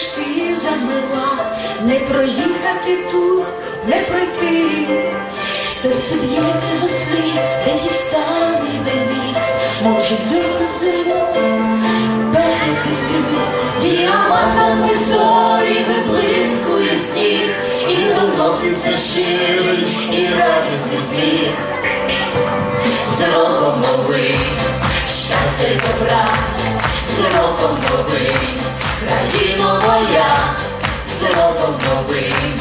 стежки замила, не проїхати тут, не пройти, серце б'ється до сліз, де ті самі, де ліс, може люту зиму, перехитрю, діамантами зорі виблискує сніг, і доноситься щирий, і радісний сміх. З роком новий, щастя й добра, з роком новий країно моя, з роком новим,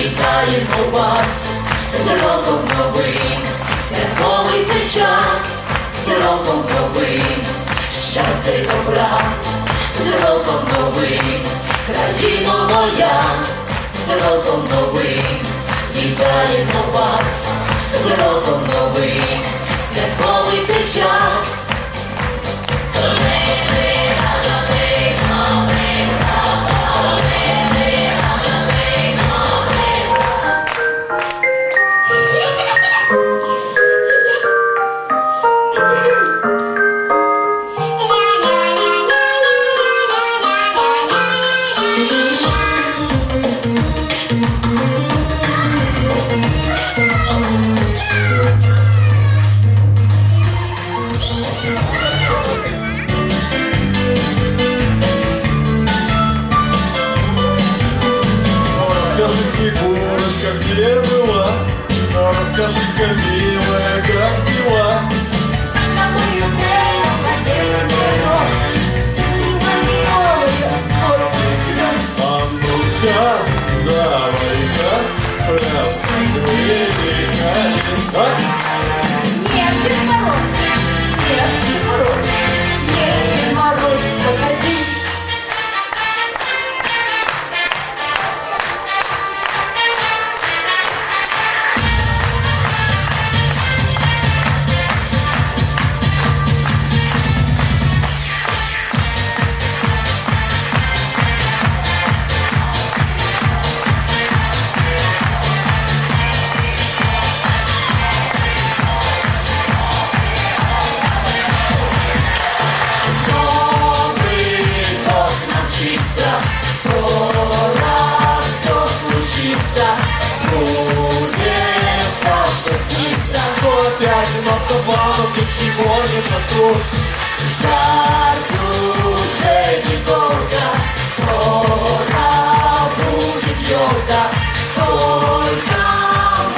вітаємо вас, з роком новим, святковий цей час, з роком новим, щастя й добра, з роком новим, країно моя, з роком новим, вітаємо вас, з роком новим, ну-ка, давай-ка, рассмотрели-ка, а? Нет, Дед Мороз! Нет, Дед Мороз! Опять у нас обманут, ничего не тут Ждать уже недолго, скоро будет елка, только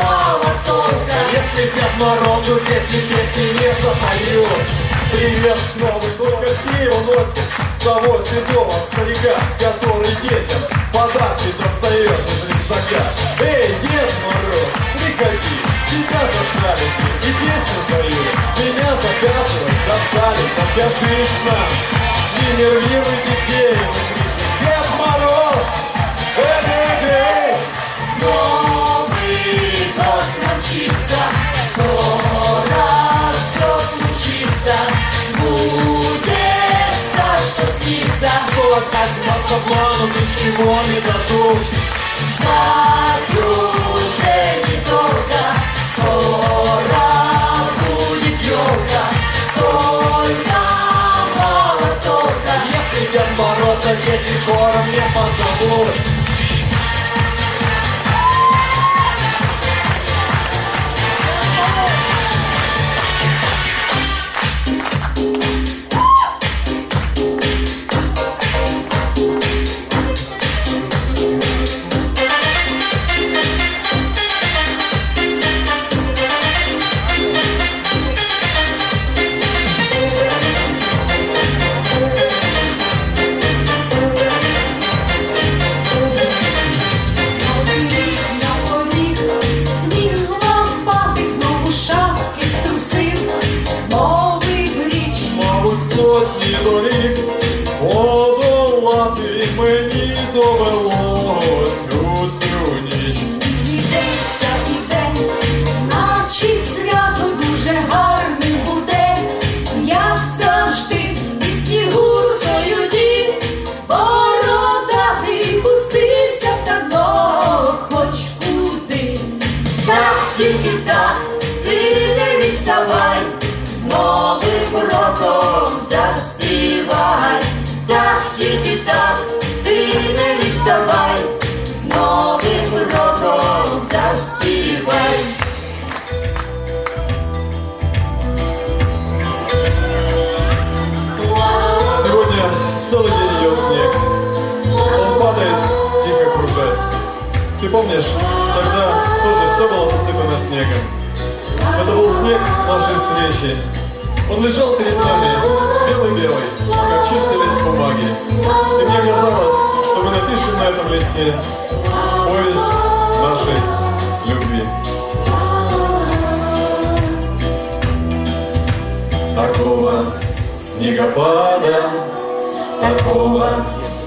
мало толка. Если Дед Морозу песни песни не запоют Привет снова только те уносит Того седого старика, который детям Подарки достает из рюкзака. Эй, Дед Мороз, приходи. Тебя заждались и заказывать нам Не нервируй детей, Дед Мороз, эй-эй-эй Новый год намчится, скоро все случится, сбудется, что снится. Что опять нас обманут, ничего не дадут? Ждать уже не Подолати мені довелось Ты помнишь, тогда тоже все было засыпано снегом. Это был снег нашей встречи. Он лежал перед нами, белый-белый, как чистый лист бумаги. И мне казалось, что мы напишем на этом листе повесть нашей любви. Такого снегопада, такого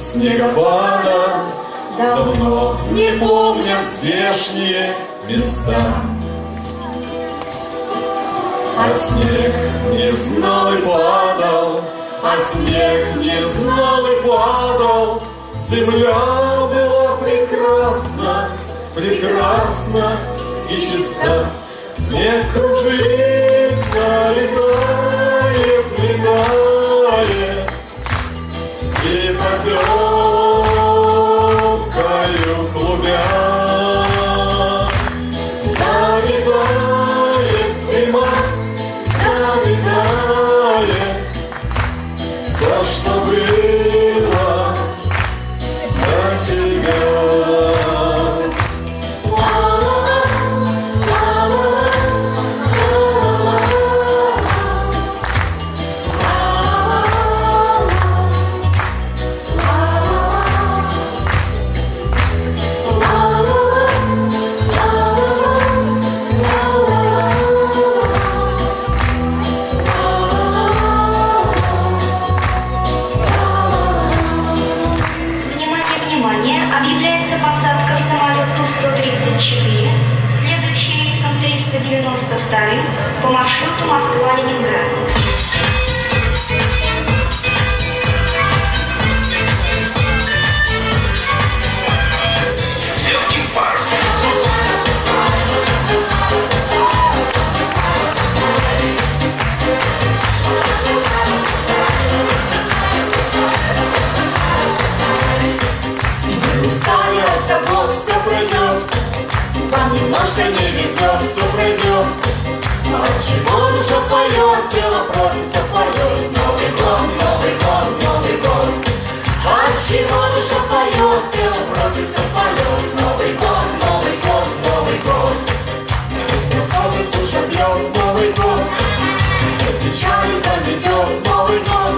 снегопада Давно не помнят здешние места. А снег не знал и падал А снег не знал и падал. Земля была прекрасна, прекрасна и чиста. Снег кружится, летает, летает. И поземкою душа поет, тело просится в полет Новый год, Новый год, Новый год. От чего душа поет, тело просится в полет Новый год, Новый год, Новый год. Пусть наступит, душа бьет Новый год. Все печали заметет Новый год.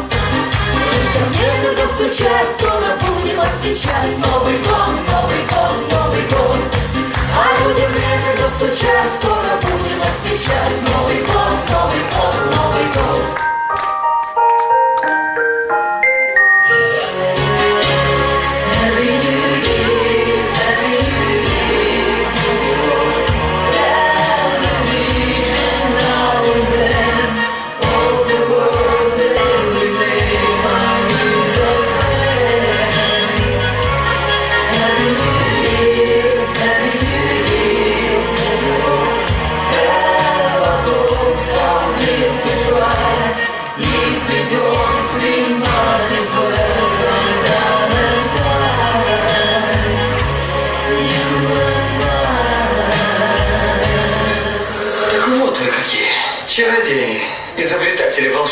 Ко мне когда стучать, скоро будем отмечать Новый год, Новый год, Новый год. А людям некогда стучать, скоро будем отмечать Новый год,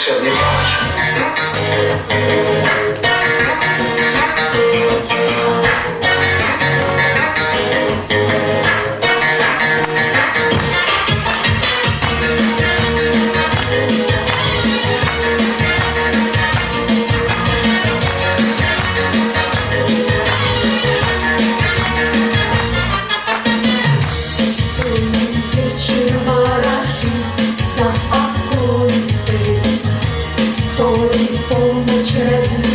atmosfera nervosa. Only treasure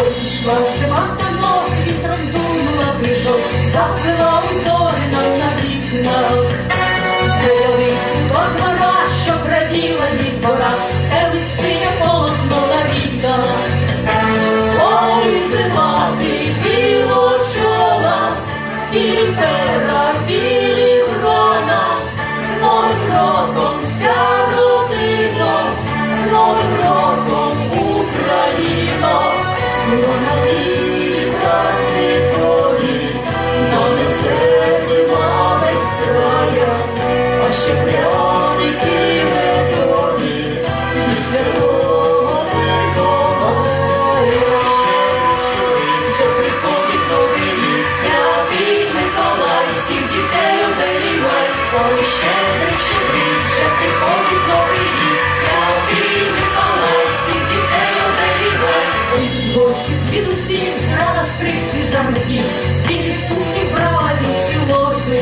оберігай. Пішла зима давно, вітром дунула крижок, запила у зорі Від звідусіль рана скрипці замки, і лісу, і браві сілоси,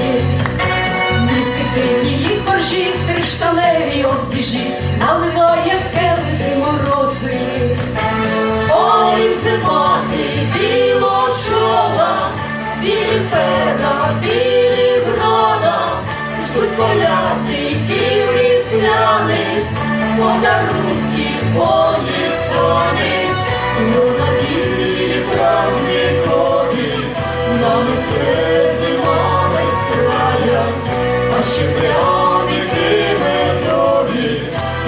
Місити її коржі, кришталеві обіжі, наливає в келити морози. Ой, зимати, біло чола, білі пера, білі грода, ждуть поляки, подарунки подарунків. Розщепляв віки минулі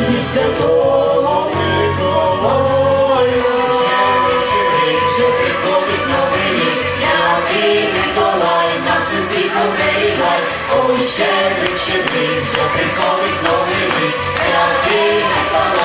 від святого Миколая. Ще більше приходить новий рік, святий Миколай, нас усіх оберігай. Ой, ще більше, більше приходить новий рік, святий Миколай.